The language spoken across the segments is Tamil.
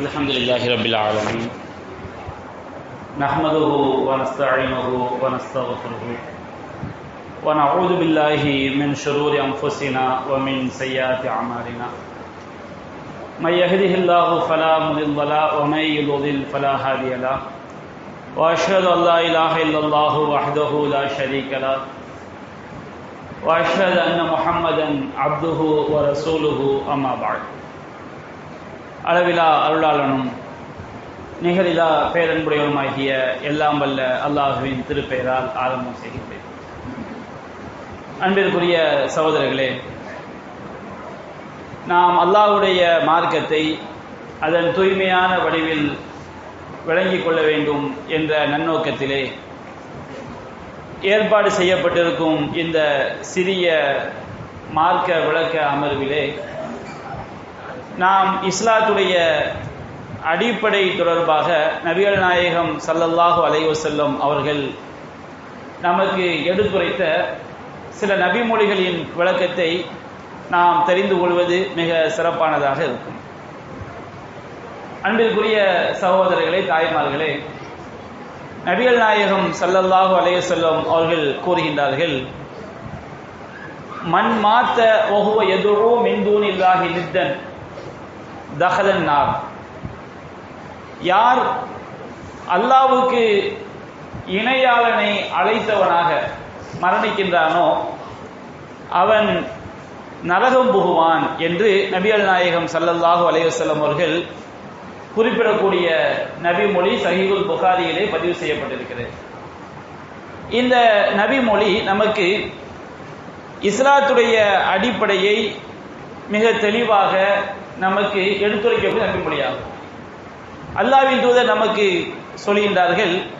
الحمد لله رب العالمين. نحمده ونستعينه ونستغفره. ونعوذ بالله من شرور أنفسنا ومن سيئات أعمالنا. من يهده الله فلا مضل له ومن يضلل فلا هادي له. وأشهد أن لا إله إلا الله وحده لا شريك له. وأشهد أن محمدا عبده ورسوله أما بعد. அளவிலா அருளாளனும் நிகரிலா பேரன்புடையவனுமாகிய எல்லாம் வல்ல அல்லாஹுவின் திருப்பெயரால் ஆரம்பம் செய்கின்றேன். அன்பிற்குரிய சகோதரர்களே நாம் அல்லாஹ்வுடைய மார்க்கத்தை அதன் தூய்மையான வடிவில் விளங்கிக் கொள்ள வேண்டும் என்ற நன்னோக்கத்திலே ஏற்பாடு செய்யப்பட்டிருக்கும் இந்த சிறிய மார்க்க விளக்க அமர்விலே நாம் இஸ்லாத்துடைய அடிப்படை தொடர்பாக நபிகள் நாயகம் சல்லல்லாஹு அலைவசல்லம் அவர்கள் நமக்கு எடுத்துரைத்த சில நபிமொழிகளின் விளக்கத்தை நாம் தெரிந்து கொள்வது மிக சிறப்பானதாக இருக்கும். அன்பிற்குரிய சகோதரர்களே தாய்மார்களே நபிகள் நாயகம் சல்லல்லாஹு அலைவசல்லம் அவர்கள் கூறுகின்றார்கள் மண் மாத்த ஒகுவ எதுவோ மின்தூன் இல்லாகி நித்தன் தஹலன் நார். யார் அல்லாவுக்கு இணையாளனை அழைத்தவனாக மரணிக்கின்றானோ அவன் நரகம் புகுவான் என்று நபியல் நாயகம் சல்லல்லாஹு அலைவசல்லம் அவர்கள் குறிப்பிடக்கூடிய நபிமொழி சஹீகுல் புகாரியிலே பதிவு செய்யப்பட்டிருக்கிறது. இந்த நபிமொழி நமக்கு இஸ்லாத்துடைய அடிப்படையை மிக தெளிவாக நமக்கு எடுத்துரைக்கக்கூடிய நம்பிமொழியாகும் அல்லாவின் தூதர் நமக்கு சொல்கின்றார்கள்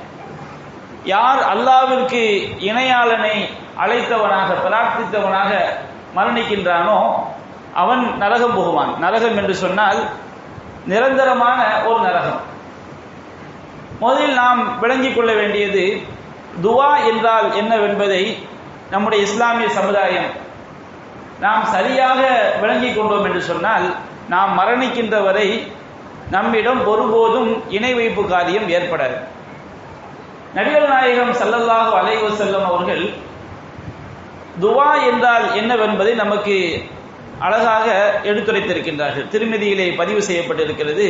யார் அல்லாவிற்கு இணையாளனை அழைத்தவனாக பிரார்த்தித்தவனாக மரணிக்கின்றானோ அவன் நரகம் போகுவான். நரகம் என்று சொன்னால் நிரந்தரமான ஒரு நரகம். முதலில் நாம் விளங்கிக் கொள்ள வேண்டியது துவா என்றால் என்னவென்பதை நம்முடைய இஸ்லாமிய சமுதாயம் நாம் சரியாக விளங்கிக் கொண்டோம் என்று சொன்னால் நாம் மரணிக்கின்ற வரை நம்மிடம் ஒருபோதும் இணை வைப்பு காரியம் ஏற்படாது. நபிகள் நாயகம் சல்லல்லாஹு அலைவு செல்லம் அவர்கள் துவா என்றால் என்னவென்பதை நமக்கு அழகாக எடுத்துரைத்திருக்கின்றார்கள். திருமதியிலே பதிவு செய்யப்பட்டிருக்கிறது.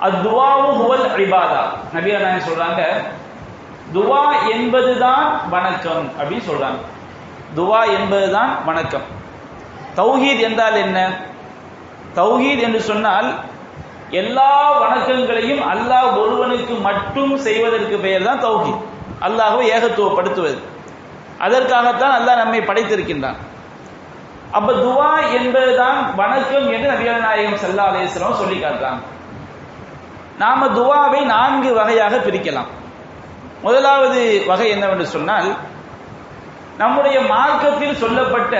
அத்துவாவு ஹுவல் அடிபாதா நபிகள் நாயகம் சொல்றாங்க துவா என்பதுதான் வணக்கம் அப்படின்னு சொல்றாங்க. துவா என்பதுதான் வணக்கம். தௌஹீத் என்றால் என்ன? தௌஹீத் என்று சொன்னால் எல்லா வணக்கங்களையும் அல்லாஹ் ஒருவனுக்கு மட்டும் செய்வதற்கு பெயர் தான் தௌஹீத். அல்லாஹுவை ஏகத்துவப்படுத்துவது. அதற்காகத்தான் அல்லாஹ் நம்மை படைத்திருக்கின்றான். அப்ப துவா என்பதுதான் வணக்கம் என்று நபிகள் நாயகம் சல்லா அலேஸ்வரம் சொல்லி காட்டுறாங்க. நாம துவாவை நான்கு வகையாக பிரிக்கலாம். முதலாவது வகை என்னவென்று சொன்னால் நம்முடைய மார்க்கத்தில் சொல்லப்பட்ட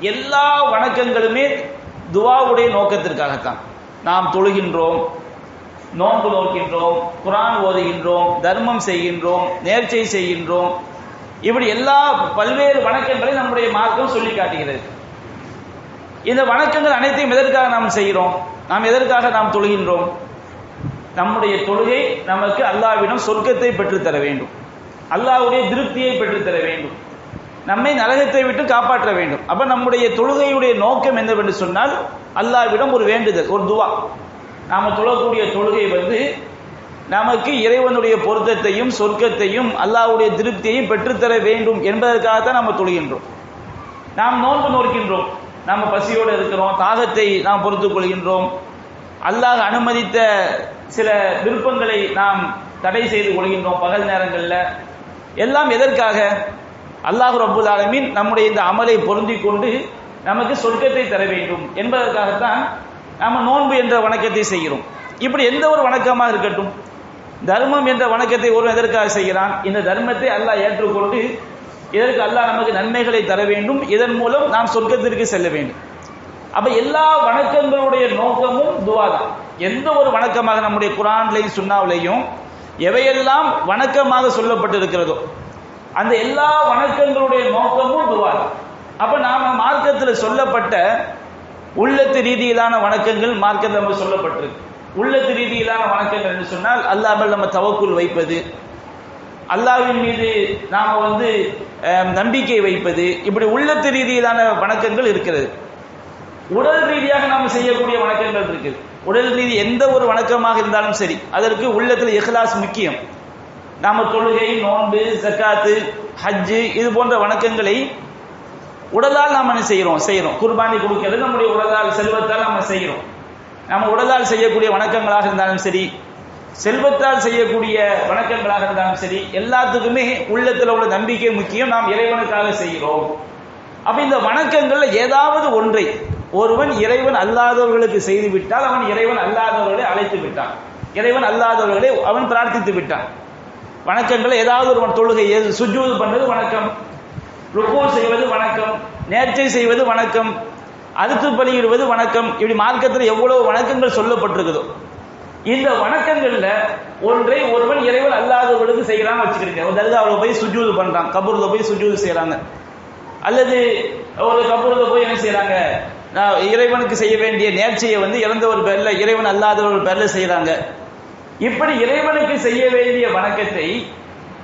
எல்லா வணக்கங்களுமே துவாவுடைய நோக்கத்திற்காகத்தான். நாம் தொழுகின்றோம் நோன்பு நோக்கின்றோம் குரான் ஓதுகின்றோம் தர்மம் செய்கின்றோம் நேர்ச்சை செய்கின்றோம். இப்படி எல்லா பல்வேறு வணக்கங்களை நம்முடைய மார்க்கம் சொல்லி காட்டுகிறது இந்த வணக்கங்கள் அனைத்தையும் எதற்காக நாம் செய்கிறோம்? நாம் எதற்காக நாம் தொழுகின்றோம்? நம்முடைய தொழுகை நமக்கு அல்லாவிடம் சொர்க்கத்தை பெற்றுத்தர வேண்டும். அல்லாவுடைய திருப்தியை பெற்றுத்தர வேண்டும். நம்மை நரகத்தை விட்டு காப்பாற்ற வேண்டும். அப்ப நம்முடைய தொழுகையுடைய நோக்கம் என்னவென்று சொன்னால் அல்லாவிடம் ஒரு வேண்டுதல் ஒரு துவா. நாம தொழக்கூடிய தொழுகை வந்து நமக்கு இறைவனுடைய பொருத்தத்தையும் சொர்க்கத்தையும் அல்லாவுடைய திருப்தியையும் பெற்றுத்தர வேண்டும் என்பதற்காகத்தான் நம்ம தொழுகின்றோம். நாம் நோன்பு நோக்கின்றோம். நாம் பசியோடு இருக்கிறோம் தாகத்தை நாம் பொறுத்துக் கொள்கின்றோம். அல்லாஹ் அனுமதித்த சில விருப்பங்களை நாம் தடை செய்து கொள்கின்றோம் பகல் நேரங்களில். எல்லாம் எதற்காக? அல்லாஹ் ரபுல் ஆலமின் நம்முடைய இந்த அமலை பொருந்தி கொண்டு நமக்கு சொர்க்கத்தை தர வேண்டும் என்பதற்காகத்தான் நாம நோன்பு என்ற வணக்கத்தை செய்கிறோம். இப்படி எந்த ஒரு வணக்கமாக இருக்கட்டும் தர்மம் என்ற வணக்கத்தை ஒரு எதற்காக செய்கிறான்? இந்த தர்மத்தை அல்லாஹ் ஏற்றுக்கொண்டு இதற்கு அல்லாஹ் நமக்கு நன்மைகளை தர வேண்டும். இதன் மூலம் நாம் சொர்க்கத்திற்கு செல்ல வேண்டும். அப்ப எல்லா வணக்கங்களுடைய நோக்கமும் துவா தான் எந்த ஒரு வணக்கமாக நம்முடைய குரான்லையும் சுண்ணாவிலையும் எவையெல்லாம் வணக்கமாக சொல்லப்பட்டிருக்கிறதோ அந்த எல்லா வணக்கங்களுடைய நோக்கமும் துவா அப்ப நாம மார்க்கத்தில் சொல்லப்பட்ட உள்ளத்து ரீதியிலான வணக்கங்கள் மார்க்கத்தில் நம்ம சொல்லப்பட்டிருக்கு. உள்ளத்து ரீதியிலான வணக்கங்கள் என்று சொன்னால் அல்லாமல் நம்ம தவக்குள் வைப்பது அல்லாவின் மீது நாம வந்து நம்பிக்கை வைப்பது இப்படி உள்ளத்து ரீதியிலான வணக்கங்கள் இருக்கிறது. உடல் ரீதியாக நாம் செய்யக்கூடிய வணக்கங்கள் இருக்குது. உடல் ரீதி எந்த ஒரு வணக்கமாக இருந்தாலும் சரி அதற்கு உள்ளத்தில் இஹ்லாஸ் முக்கியம். நாம தொழுகை நோன்பு ஜக்காத்து ஹஜ்ஜு இது போன்ற வணக்கங்களை உடலால் நாம் என்ன செய்கிறோம் செய்கிறோம் குர்பானி கொடுக்கிறது நம்முடைய உடலால் செல்வத்தால் நம்ம செய்கிறோம் நம்ம உடலால் செய்யக்கூடிய வணக்கங்களாக இருந்தாலும் சரி செல்வத்தால் செய்யக்கூடிய வணக்கங்களாக இருந்தாலும் சரி எல்லாத்துக்குமே உள்ளத்தில் உள்ள நம்பிக்கை முக்கியம். நாம் இறைவனுக்காக செய்கிறோம். அப்ப இந்த வணக்கங்கள்ல ஏதாவது ஒன்றை ஒருவன் இறைவன் அல்லாதவர்களுக்கு செய்து விட்டால் அவன் இறைவன் அல்லாதவர்களை அழைத்து விட்டான். இறைவன் அல்லாதவர்களை அவன் பிரார்த்தித்து விட்டான். வணக்கங்கள் ஏதாவது ஒரு தொழுகை சுஜூது பண்றது வணக்கம். ருக்கோ செய்வது வணக்கம். நேர்ச்சை செய்வது வணக்கம். அறுத்து பலியிடுவது வணக்கம். இப்படி மார்க்கத்தில் எவ்வளவு வணக்கங்கள் சொல்லப்பட்டிருக்குதோ. இந்த வணக்கங்கள்ல ஒன்றை ஒருவன் இறைவன் அல்லாதவர்களுக்கு செய்யலாம் வச்சுக்கிறீங்க. ஒரு தர்காவில் போய் சுஜூது பண்றான். கபூரில் போய் சுஜூது செய்யறாங்க. அல்லது ஒரு கபூரில் போய் என்ன செய்யறாங்க? நான் இறைவனுக்கு செய்ய வேண்டிய நேர்ச்சியை வந்து இறந்தவர் பேர்ல இறைவன் அல்லாதவர் பேர்ல செய்யறாங்க. இப்படி இறைவனுக்கு செய்ய வேண்டிய வணக்கத்தை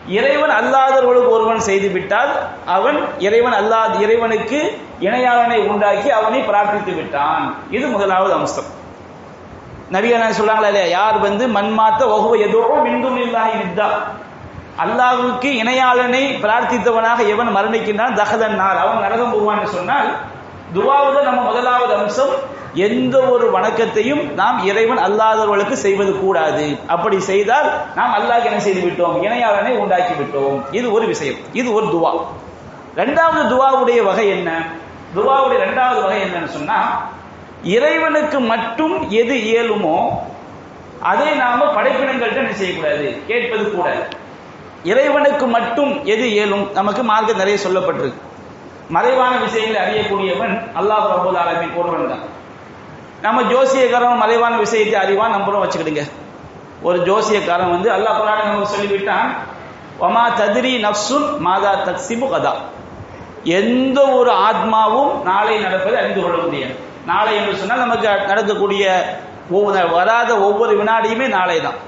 இறைவன் அல்லாதவர்களுக்கு ஒருவன் செய்து விட்டால் அவன் இறைவன் அல்லாத இறைவனுக்கு இணையாளனை உண்டாக்கி அவனை பிரார்த்தித்து விட்டான். இது முதலாவது அம்சம். நபிகள் சொல்றாங்களா இல்லையா? யார் வந்து மண்மாத்த ஒகுவ எதோ மின்தும் இல்லாஹி வித்தா. அல்லாஹுக்கு இணையாளனை பிரார்த்தித்தவனாக எவன் மரணிக்கின்றான்? தகதன் நாள் அவன் நரகம் போவான்னு சொன்னால் துவாவுல நம்ம முதலாவது அம்சம். எந்த ஒரு வணக்கத்தையும் நாம் இறைவன் அல்லாதவர்களுக்கு செய்வது கூடாது. அப்படி செய்தால் நாம் அல்லாஹ் என்ன செய்து விட்டோம்? இணையாளனை உண்டாக்கி விட்டோம். இது ஒரு விஷயம். இது ஒரு துவா. ரெண்டாவது துவாவுடைய வகை என்ன? துவாவுடைய ரெண்டாவது வகை என்னன்னு சொன்னா இறைவனுக்கு மட்டும் எது இயலுமோ அதை நாம படைப்பினங்கள்ட்ட என்ன செய்யக்கூடாது? கேட்பது கூடாது இறைவனுக்கு மட்டும் எது இயலும்? நமக்கு மார்க்கம் நிறைய சொல்லப்பட்டிருக்கு. மறைவான விஷயங்களை அறியக்கூடியவன் அல்லாஹ் ரபுல் ஆலமின் ஒருவன் தான். நம்ம ஜோசியக்காரன் மறைவான விஷயத்தை அறிவான் நம்புறோம் வச்சுக்கிடுங்க. ஒரு ஜோசியக்காரன் வந்து அல்லாஹ் குரான் நமக்கு சொல்லிவிட்டான் ஒமா ததிரி நப்சுன் மாதா தக்சிபு கதா. எந்த ஒரு ஆத்மாவும் நாளை நடப்பதை அறிந்து கொள்ள முடியாது. நாளை என்று சொன்னால் நமக்கு நடக்கக்கூடிய ஒவ்வொரு வராத ஒவ்வொரு வினாடியுமே நாளை தான்.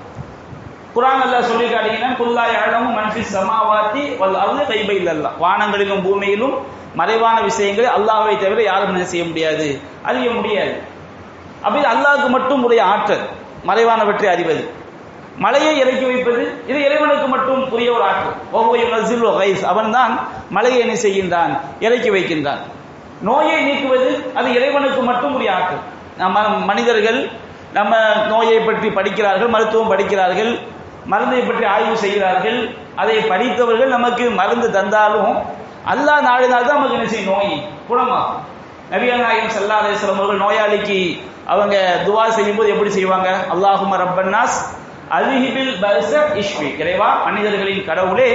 குரான் அல்லாஹ் சொல்லி காட்டீங்கன்னா குல்லா யாழமும் மன்ஃபி சமாவாத்தி வல் கைபை இல்லல்லா. வானங்களிலும் பூமியிலும் மறைவான விஷயங்களை அல்லாவை தவிர யாரும் என்ன செய்ய முடியாது? அறிய முடியாது. அப்படி அல்லாஹுக்கு மட்டும் உடைய ஆற்றல் மறைவானவற்றை அறிவது மலையை இறக்கி வைப்பது இது இறைவனுக்கு மட்டும் புரிய ஒரு ஆற்றல். ஒவ்வொரு நசில் கைஸ் அவன்தான் மலையை என்ன செய்கின்றான்? இறக்கி வைக்கின்றான். நோயை நீக்குவது அது இறைவனுக்கு மட்டும் உரிய ஆற்றல். நம்ம மனிதர்கள் நம்ம நோயை பற்றி படிக்கிறார்கள் மருத்துவம் படிக்கிறார்கள் மருந்தை பற்றி ஆய்வு செய்கிறார்கள் அதை படித்தவர்கள் நமக்கு மருந்து தந்தாலும் அல்லாஹ் நாடினால் தான் நமக்கு என்ன செய்யும்? நோய் குணமாகும். நபிகள் நாயகம் சல்லா அலிஸ்லாம் அவர்கள் நோயாளிக்கு அவங்க துவா செய்யும்போது எப்படி செய்வாங்க? அல்லாஹும ரப்பன்னாஸ் அலிஹிபில் பல்சப் இஷ்வி இறைவா மனிதர்களின் கடவுளே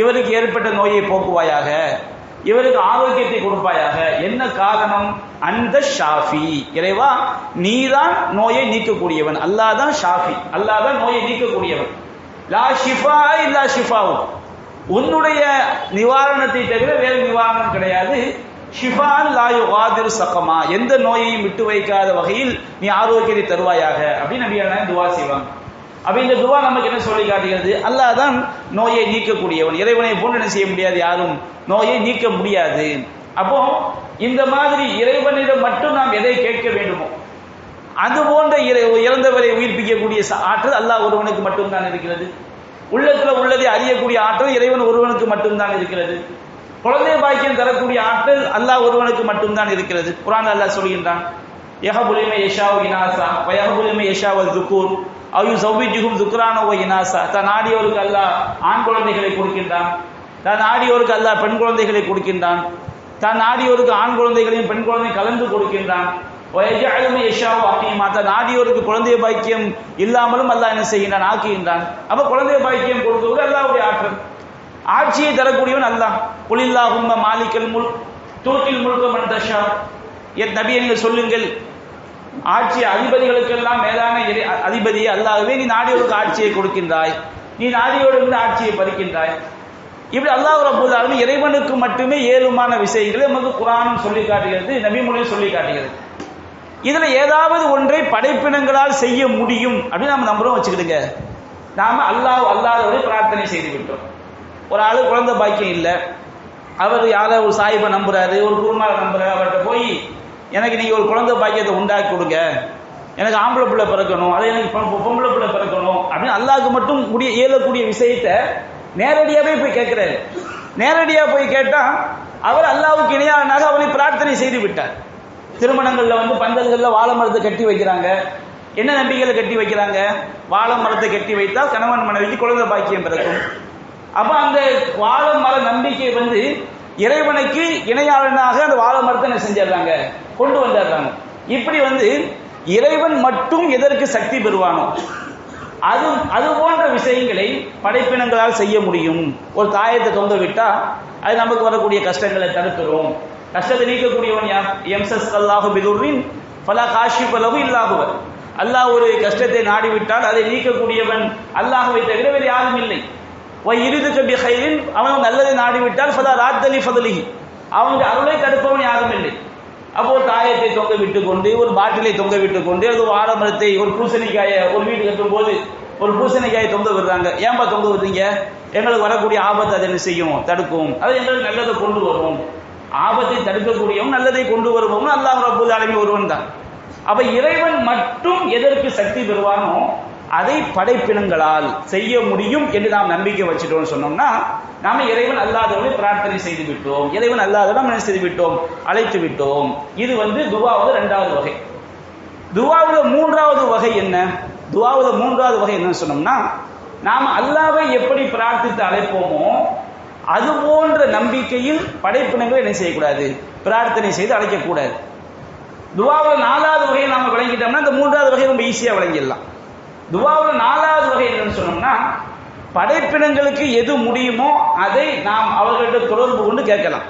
இவருக்கு ஏற்பட்ட நோயை போக்குவாயாக. இவருக்கு ஆரோக்கியத்தை கொடுப்பாயாக. என்ன காரணம்? அந்த ஷாஃபி. இறைவா நீதான் நோயை நீக்கக்கூடியவன். அல்லாஹ் தான் ஷாஃபி. அல்லாஹ் தான் நோயை நீக்கக்கூடியவன். லா ஷிஃபா இல்லா ஷிஃபாவும் உன்னுடைய நிவாரணத்தை தவிர வேறு நிவாரணம் கிடையாது. ஷிஃபான் லா யுகாதிரு சகமா. எந்த நோயையும் விட்டு வைக்காத வகையில் நீ ஆரோக்கியத்தை தருவாயாக. அப்படின்னு நபியான துவா செய்வாங்க. அப்ப இந்த துவா நமக்கு என்ன சொல்லி காட்டுகிறது? அல்லாஹ் தான் நோயை நீக்கக்கூடியவன். இறைவனை போன்று என்ன செய்ய முடியாது யாரும்? நோயை நீக்க முடியாது. அப்போ இந்த மாதிரி இறைவனிடம் மட்டும் நாம் எதை கேட்க வேண்டுமோ அது போன்ற இறை- இறந்தவரை உயிர்ப்பிக்கக்கூடிய ஆற்றல் அல்லாஹ் ஒருவனுக்கு மட்டும்தான் இருக்கிறது. உள்ளத்துல உள்ளதை அறியக்கூடிய ஆற்றல் இறைவன் ஒருவனுக்கு மட்டும்தான் இருக்கிறது. குழந்தை பாக்கியம் தரக்கூடிய ஆற்றல் அல்லாஹ் ஒருவனுக்கு மட்டும்தான் இருக்கிறது. குரான் அல்லாஹ் சொல்கின்றான் யஹபுலிமை யஷாவு இனாசா வயஹபுலிமை யஷாவல் துக்கூர் அவையும் சௌபிஜுகும் துக்ரானோ இனாசா. தான் நாடியோருக்கு அல்லாஹ் ஆண் குழந்தைகளை கொடுக்கின்றான் தான் நாடியோருக்கு அல்லாஹ் பெண் குழந்தைகளை கொடுக்கின்றான் தான் நாடியோருக்கு ஆண் குழந்தைகளையும் பெண் குழந்தையும் கலந்து கொடுக்கின்றான். வயஜஅலும யஷாவு அகீமா தான் நாடியோருக்கு குழந்தை பாக்கியம் இல்லாமலும் அல்லாஹ் என்ன செய்கின்றான்? ஆக்குகின்றான். அப்ப குழந்தை பாக்கியம் கொடுக்கறது அல்லாவுடைய ஆற்றல். ஆட்சியை தரக்கூடியவன் அல்லாஹ். குலில்லாஹும்ம மாலிக்கல் முல் தூக்கில் முழுக்க மன்தஷா என் நபியை நீங்கள் சொல்லுங்கள். ஆட்சி அதிபதிகளுக்கெல்லாம் மேலான இறை- அதிபதியே அல்லாஹ்வே நீ நாடியோருக்கு ஆட்சியை கொடுக்கின்றாய். நீ நாடியோடு இருந்து ஆட்சியை பறிக்கின்றாய். இப்படி அல்லாஹ் ரபுல்லாலும் இறைவனுக்கு மட்டுமே ஏழுமான விஷயங்களை நமக்கு குரானும் சொல்லி காட்டுகிறது நபிமொழியும் சொல்லி காட்டுகிறது. இதில் ஏதாவது ஒன்றை படைப்பினங்களால் செய்ய முடியும் அப்படின்னு நம்ம நம்புறோம் வச்சுக்கிடுங்க. நாம அல்லாஹ் அல்லாதவரை பிரார்த்தனை செய்து விட்டோம் ஒரு ஆளு குழந்தை பாக்கியம் இல்லை. அவர் யாரோ ஒரு சாயிபை நம்புறாரு ஒரு குருமாரை நம்புறாரு அவர்கிட்ட போய் எனக்கு நீங்கள் ஒரு குழந்தை பாக்கியத்தை உண்டாக்கி கொடுங்க. எனக்கு ஆம்பளை பிள்ளை பிறக்கணும் அதை எனக்கு பொம்பளை பிள்ளை பிறக்கணும். அப்படின்னு அல்லாவுக்கு மட்டும் முடிய இயலக்கூடிய விஷயத்தை நேரடியாகவே போய் கேட்குறாரு. நேரடியாக போய் கேட்டால் அவர் அல்லாவுக்கு இணையானாக அவனை பிரார்த்தனை செய்து விட்டார். திருமணங்களில் வந்து பந்தல்களில் வாழை மரத்தை கட்டி வைக்கிறாங்க. என்ன நம்பிக்கையில் கட்டி வைக்கிறாங்க? வாழை மரத்தை கட்டி வைத்தால் கணவன் மனைவிக்கு குழந்தை பாக்கியம் பிறக்கும். அப்ப அந்த வாழ மர நம்பிக்கை வந்து இறைவனுக்கு இணையாளனாக அந்த வாழை மரத்தை என்ன செஞ்சிடுறாங்க? கொண்டு வந்துடுறாங்க. இப்படி வந்து இறைவன் மட்டும் எதற்கு சக்தி பெறுவானோ? அது அது போன்ற விஷயங்களை படைப்பினங்களால் செய்ய முடியும். ஒரு தாயத்தை தொங்க விட்டா அது நமக்கு வரக்கூடிய கஷ்டங்களை தடுத்துரும். கஷ்டத்தை நீக்கக்கூடியவன் யார்? எம்சஸ் அல்லாஹு பிதுரின் பல காஷி பலவு இல்லாகுவர் அல்லாஹ் ஒரு கஷ்டத்தை நாடிவிட்டால் அதை நீக்கக்கூடியவன் அல்லாஹுவை தவிர வேறு யாரும் இல்லை. ஒய் இறுதி ஹைரின் அவன் நல்லதை நாடிவிட்டால் ஃபதா ராத்தலி ஃபதலிஹி அவங்க அருளை தடுப்பவன் யாரும் இல்லை அப்போ ஒரு தாயத்தை தொங்க விட்டு கொண்டு ஒரு பாட்டிலை தொங்க விட்டு கொண்டு அது ஒரு ஆடமரத்தை ஒரு பூசணிக்காயை ஒரு வீடு கட்டும் போது ஒரு பூசணிக்காயை தொங்க விடுறாங்க. ஏன்பா தொங்க விடுறீங்க? எங்களுக்கு வரக்கூடிய ஆபத்தை அதை என்ன செய்யும்? தடுக்கும். அது எங்களுக்கு நல்லதை கொண்டு வருவோம் ஆபத்தை தடுக்கக்கூடியவன் நல்லதை கொண்டு வருபவன். அல்லாஹ் ரப்பூல் ஆலமீன் ஒருவன் தான். அப்ப இறைவன் மட்டும் எதற்கு சக்தி பெறுவானோ அதை படைப்பினங்களால் செய்ய முடியும் என்று நாம் நம்பிக்கை வச்சுட்டோம்னு சொன்னோம்னா நாம இறைவன் அல்லாதவனை பிரார்த்தனை செய்து விட்டோம் இறைவன் அல்லாதவன் என்ன செய்து விட்டோம்? அழைத்து விட்டோம். இது வந்து துவாவது இரண்டாவது வகை. துவாவுல மூன்றாவது வகை என்ன? துவாவுல மூன்றாவது வகை என்ன சொன்னோம்னா நாம் அல்லாவை எப்படி பிரார்த்தித்து அழைப்போமோ அது போன்ற நம்பிக்கையில் படைப்பினங்களை என்ன செய்யக்கூடாது? பிரார்த்தனை செய்து அழைக்கக்கூடாது. துவாவில் நாலாவது வகையை நாம விளங்கிட்டோம்னா இந்த மூன்றாவது வகையை ரொம்ப ஈஸியாக விளங்கிடலாம். துவாவில் நாலாவது வகை என்னன்னு சொன்னோம்னா படைப்பினங்களுக்கு எது முடியுமோ அதை நாம் அவர்கள்ட்ட தொடர்பு கொண்டு கேட்கலாம்.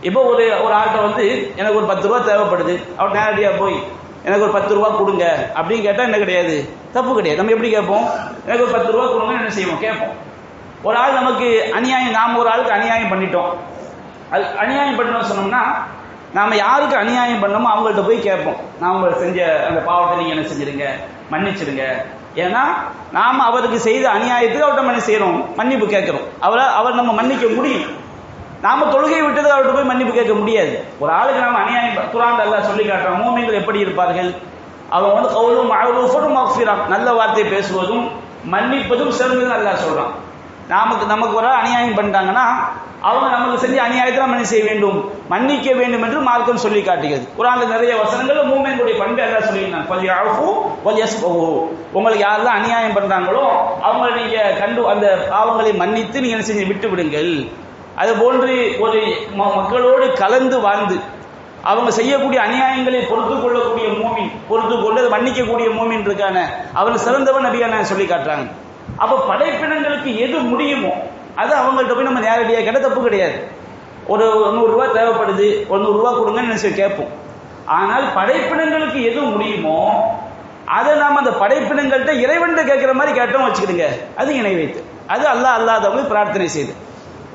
இப்போ ஒரு ஒரு ஆள்கிட்ட வந்து எனக்கு ஒரு பத்து ரூபா தேவைப்படுது. அவர் நேரடியாக போய் எனக்கு ஒரு பத்து ரூபா கொடுங்க. அப்படின்னு கேட்டால் என்ன கிடையாது? தப்பு கிடையாது. நம்ம எப்படி கேட்போம்? எனக்கு ஒரு பத்து ரூபா கொடுங்கன்னு என்ன செய்வோம்? கேட்போம். ஒரு ஆள் நமக்கு அநியாயம் நாம் ஒரு ஆளுக்கு அநியாயம் பண்ணிட்டோம். அது அநியாயம் பண்ணணும்னு சொன்னோம்னா நாம் யாருக்கு அநியாயம் பண்ணோமோ அவங்கள்ட்ட போய் கேட்போம். நான் உங்களுக்கு செஞ்ச அந்த பாவத்தை நீங்கள் என்ன செஞ்சிருங்க? மன்னிச்சிடுங்க. ஏன்னா நாம அவருக்கு செய்த அநியாயத்துக்கு அவர்கிட்ட மன்னி செய்கிறோம் மன்னிப்பு கேட்குறோம். அவரை அவர் நம்ம மன்னிக்க முடியும். நாம தொழுகை விட்டது அவர்கிட்ட போய் மன்னிப்பு கேட்க முடியாது. ஒரு ஆளுக்கு நாம அநியாயம் குரான் எல்லாம் சொல்லி காட்டுறோம் மூமின்கள் எப்படி இருப்பார்கள்? அவன் வந்து கவுலும் மஅரூஃபும் மக்ஃபிரா நல்ல வார்த்தை பேசுவதும் மன்னிப்பதும் சிறந்ததுன்னு நல்லா சொல்கிறான் நமக்கு நமக்கு ஒரு அநியாயம் பண்ணிட்டாங்கன்னா அவங்க நமக்கு செஞ்சு அநியாயத்தை நம்ம செய்ய வேண்டும்? மன்னிக்க வேண்டும் என்று மார்க்கம் சொல்லி காட்டுகிறது. குரான் நிறைய வசனங்கள் மூமென்களுடைய பண்பு எல்லாம் சொல்லியிருந்தாங்க பல் யாஃபு எஸ் யஸ்ஃபஹு உங்களுக்கு யாரெல்லாம் அநியாயம் பண்ணுறாங்களோ அவங்கள நீங்க கண்டு அந்த பாவங்களை மன்னித்து நீங்க என்ன செஞ்சு விட்டு விடுங்கள். அது போன்று ஒரு ம- மக்களோடு கலந்து வாழ்ந்து அவங்க செய்யக்கூடிய அநியாயங்களை பொறுத்து கொள்ளக்கூடிய மூமின் பொறுத்து கொண்டு மன்னிக்கக்கூடிய மூமின் இருக்கான அவன் சிறந்தவன் நபியா சொல்லி காட்டுறாங்க. அப்ப படைப்பினங்களுக்கு எது முடியுமோ அது அவங்கள்ட்ட போய் நம்ம நேரடியாக கேட்ட தப்பு கிடையாது. ஒரு நூறு தேவைப்படுது ஒரு நூறு கொடுங்கன்னு நினைச்சு கேட்போம். ஆனால் படைப்பினங்களுக்கு எது முடியுமோ அதை நாம் அந்த படைப்பினங்கள்கிட்ட இறைவன்கிட்ட கேட்குற மாதிரி கேட்டோம் வச்சுக்கிடுங்க. அது இணை வைத்து. அது அல்லாஹ் அல்லாதவங்களுக்கு பிரார்த்தனை செய்து.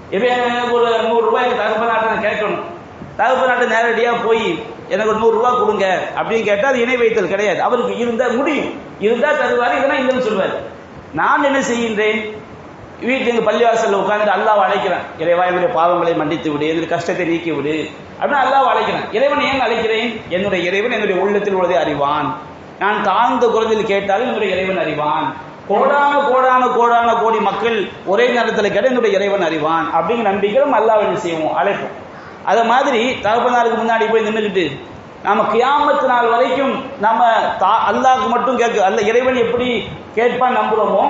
இவன் ஒரு நூறு ரூபாய் தகப்பனாட்ட கேட்கணும். தகப்பனாட்ட நேரடியா போய் எனக்கு ஒரு நூறுரூவா கொடுங்க அப்படின்னு கேட்டால் அது இணை வைத்தல் கிடையாது. அவருக்கு இருந்தால் முடியும். இருந்தால் தருவார் இல்லைன்னா இல்லைன்னு சொல்லுவார். நான் என்ன செய்கின்றேன்? வீட்டு எங்க பள்ளிவாசல்ல உட்கார்ந்து அல்லாஹ் அழைக்கிறேன். இறைவா என்னுடைய பாவங்களை மன்னித்து விடு என்னுடைய கஷ்டத்தை நீக்கி விடு அப்படின்னு அல்லாஹ் அழைக்கிறேன். இறைவன் ஏன் அழைக்கிறேன்? என்னுடைய இறைவன் என்னுடைய உள்ளத்தில் உள்ளதை அறிவான். நான் தாழ்ந்த குரலில் கேட்டாலும் என்னுடைய இறைவன் அறிவான். கோடான கோடான கோடான கோடி மக்கள் ஒரே நேரத்தில் கேட்ட என்னுடைய இறைவன் அறிவான் அப்படிங்கிற நம்பிக்கை நம்ம அல்லாஹ் என்ன செய்வோம்? அழைப்போம். அதை மாதிரி தகப்பனாருக்கு முன்னாடி போய் நின்றுக்கிட்டு நாம கியாமத்து நாள் வரைக்கும் நம்ம தா- அல்லாஹ்க்கு மட்டும் கேட்க அல்ல இறைவன் எப்படி கேட்பான் நம்புறோமோ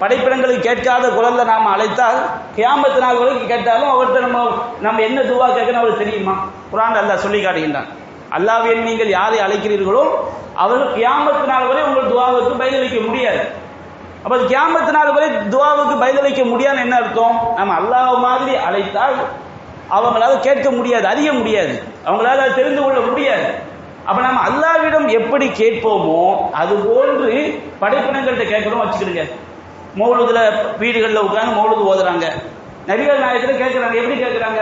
படைப்பிடங்களுக்கு கேட்காத குரல்ல நாம் அழைத்தால் கியாமத்து நாள் வரைக்கும் கேட்டாலும் அவர்கிட்ட நம்ம நம்ம என்ன துவா கேட்கணும் அவருக்கு தெரியுமா? குரான் அல்லாஹ் சொல்லி காட்டுகின்றான். அல்லாஹ்வை நீங்கள் யாரை அழைக்கிறீர்களோ அவர்கள் கியாமத்து நாள் வரை உங்கள் துவாவுக்கு பதிலளிக்க முடியாது. அப்போ கியாமத்து நாள் வரை துவாவுக்கு பதிலளிக்க முடியாதுன்னு என்ன அர்த்தம்? நம்ம அல்லாஹ் மாதிரி அழைத்தால் அவங்களால கேட்க முடியாது அறிய முடியாது. அவங்களால தெரிந்து கொள்ள முடியாது. அப்ப நம்ம அல்லாவிடம் எப்படி கேட்போமோ அது போன்று படைப்பினங்கள்கிட்ட கேட்கணும் வச்சுக்கிடுங்க. மௌலுதுல வீடுகளில் உட்காந்து மௌலுது ஓதுறாங்க. நபிகள் நாயகத்தில் கேட்குறாங்க. எப்படி கேட்குறாங்க?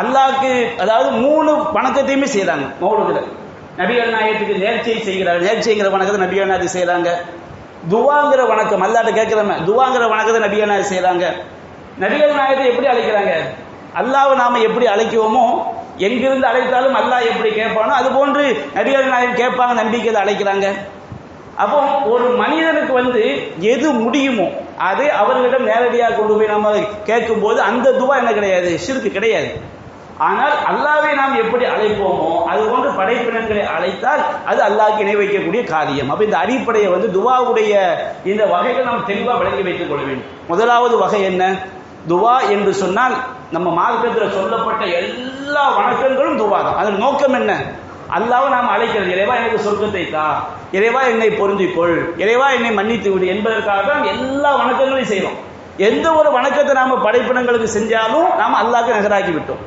அல்லாஹ்க்கு அதாவது மூணு வணக்கத்தையுமே செய்கிறாங்க மௌலுதுல. நபிகள் நாயகத்துக்கு நேர்ச்சியை செய்கிறாங்க நேர்ச்சிங்கிற வணக்கத்தை நபிகள் நாயகத்துக்கு செய்கிறாங்க துவாங்கிற வணக்கம் அல்லாட்ட கேட்கிறோமே துவாங்கிற வணக்கத்தை நபிகள் நாயகம் செய்கிறாங்க நபிகள் நாயகத்தை எப்படி அழைக்கிறாங்க? அல்லாவை நாம் எப்படி அழைக்குவோமோ எங்கிருந்து அழைத்தாலும் அல்லாஹ் எப்படி கேட்பானோ அது போன்று நபிகள் நாயகம் கேட்பாங்க நம்பிக்கையில் அழைக்கிறாங்க. அப்போ ஒரு மனிதனுக்கு வந்து எது முடியுமோ அதை அவர்களிடம் நேரடியாக கொண்டு போய் நம்ம கேட்கும்போது அந்த துவா என்ன கிடையாது சிறுக்கு கிடையாது. ஆனால் அல்லாவை நாம் எப்படி அழைப்போமோ அது போன்று படைப்பினங்களை அழைத்தால் அது அல்லாவுக்கு இணை வைக்கக்கூடிய காரியம். அப்போ இந்த அடிப்படையை வந்து துவாவுடைய இந்த வகைகள் நாம் தெளிவாக விளங்கி வைத்துக் கொள்ள வேண்டும். முதலாவது வகை என்ன? துவா என்று சொன்னால் நம்ம மார்க்கத்தில் சொல்லப்பட்ட எல்லா வணக்கங்களும் துவா தான் அதன் நோக்கம் என்ன? அல்லாவை நாம் அழைக்கிறது இறைவா எனக்கு சொர்க்கத்தை தா. இறைவா என்னை பொருந்திக்கொள். இறைவா என்னை மன்னித்து விடு. என்பதற்காக தான் எல்லா வணக்கங்களையும் செய்யறோம் எந்த ஒரு வணக்கத்தை நாம படைப்பினங்களுக்கு செஞ்சாலும் நாம் அல்லாவுக்கு நகராக்கி விட்டோம்.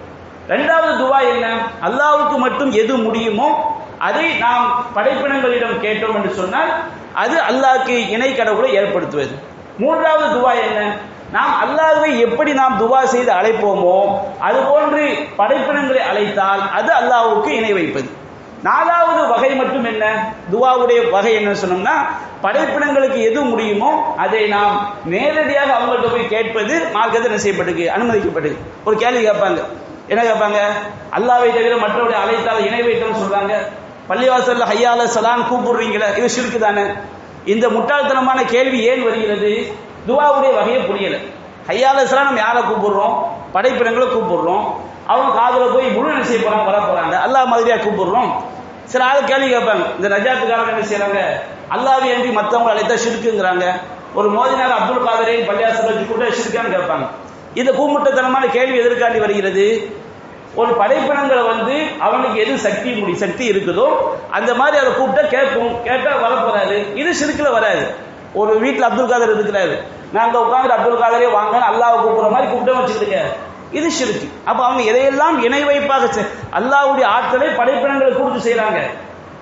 ரெண்டாவது துவா என்ன? அல்லாவுக்கு மட்டும் எது முடியுமோ அதை நாம் படைப்பினங்களிடம் கேட்டோம் என்று சொன்னால் அது அல்லாஹ்க்கு இணை கடவுளை ஏற்படுத்துவது. மூன்றாவது துவா என்ன? நாம் அல்லாஹ்வை எப்படி நாம் துவா செய்து அழைப்போமோ அது போன்று படைப்பினங்களை அழைத்தால் அது அல்லாஹ்வுக்கு இணை வைப்பது. நாலாவது வகை மட்டும் என்ன? துவாவுடைய வகை என்ன சொன்னோம்னா படைப்பினங்களுக்கு எது முடியுமோ அதை நாம் நேரடியாக அவங்கள்ட்ட போய் கேட்பது மார்க்கத்தை என்ன செய்யப்பட்டிருக்கு? அனுமதிக்கப்பட்டது ஒரு கேள்வி கேட்பாங்க. என்ன கேட்பாங்க? அல்லாவை தவிர மற்றவருடைய அழைத்தால் இணை வைக்கணும்னு சொல்றாங்க. பள்ளிவாசல்ல ஹையால சலான் கூப்பிடுறீங்களே இது சிறுக்கு தானே? இந்த முட்டாள்தனமான கேள்வி ஏன் வருகிறது? துவாவுடைய வகையை புரியல. ஹையால நம்ம யாரை கூப்பிடுறோம்? படைப்பினங்களை கூப்பிடுறோம். அவங்க காதில் போய் முழு என்ன செய்ய வர போகிறாங்க அல்லாஹ் மாதிரியாக கூப்பிடுறோம். சில ஆள் கேள்வி கேட்பாங்க இந்த நஜாத்துக்காரங்க என்ன செய்கிறாங்க அல்லாவை அன்றி மற்றவங்க அழைத்தா ஷிருக்குங்கிறாங்க ஒரு மோதினார் அப்துல் காதரை பள்ளியாசல் வச்சு கூட ஷிருக்கான்னு கேட்பாங்க. இந்த கூமுட்டத்தனமான கேள்வி எதிர்காண்டி வருகிறது? ஒரு படைப்பினங்களை வந்து அவனுக்கு எது சக்தி முடி சக்தி இருக்குதோ அந்த மாதிரி அதை கூப்பிட்டா கேட்போம் கேட்டால் வரப்போறாரு இது சிறுக்கில் வராது. ஒரு வீட்டில் அப்துல் காதர் இருக்கிறாரு. நாங்க உட்காந்து அப்துல் காதரே வாங்க அல்லாஹ் கூப்பிடுற மாதிரி கூப்பிட்டு வச்சுக்கிட்டுங்க இது சிறுக்கு அப்போ அவங்க எதையெல்லாம் இணை வைப்பாக அல்லாவுடைய அல்லாஹ்வுடைய ஆற்றலை படைப்பினங்களை கொடுத்து செய்கிறாங்க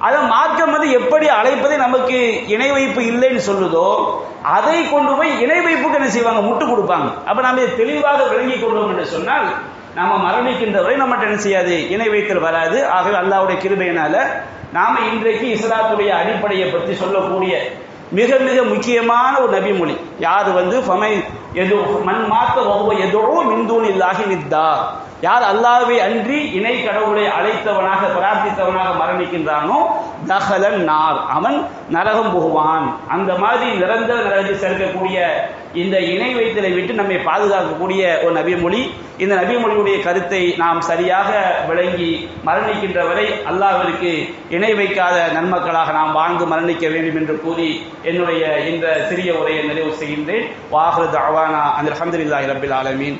அதை மார்க்கம் வந்து எப்படி அழைப்பதை நமக்கு இணை வைப்பு இல்லைன்னு சொல்லுதோ அதை கொண்டு போய் இணை வைப்புக்கு என்ன செய்வாங்க? முட்டு கொடுப்பாங்க. அப்போ நாம் இதை தெளிவாக விளங்கி கொண்டோம் என்று சொன்னால் நாம் மரணிக்கின்ற வரை நம்மகிட்ட என்ன செய்யாது? இணை வைத்தல் வராது. ஆகவே அல்லாவுடைய கிருபையினால நாம் இன்றைக்கு இஸ்லாத்துடைய அடிப்படையை பற்றி சொல்லக்கூடிய மிக மிக முக்கியமான ஒரு நபிமொழி. யார் வந்து? ஃபமை எது மண் மாத்த எதோ மிந்தூன் இல்லாகி நித்தார் யார் அல்லாவை அன்றி இணை கடவுளை அழைத்தவனாக பிரார்த்தித்தவனாக மரணிக்கின்றானோ தகலன் நார். அவன் நரகம் புகுவான். அந்த மாதிரி நிரந்தர நரகத்தில் சேர்க்கக்கூடிய இந்த இணை வைத்தலை விட்டு நம்மை பாதுகாக்கக்கூடிய ஒரு நபிமொழி. இந்த நபிமொழியுடைய கருத்தை நாம் சரியாக விளங்கி மரணிக்கின்ற வரை அல்லாஹ்விற்கு இணை வைக்காத நன்மக்களாக நாம் வாழ்ந்து மரணிக்க வேண்டும் என்று கூறி என்னுடைய இந்த சிறிய உரையை நிறைவு செய்கின்றேன். வாஹரு தவானா அந்த அஹமதுல்லாஹி ரபில் ஆலமீன்.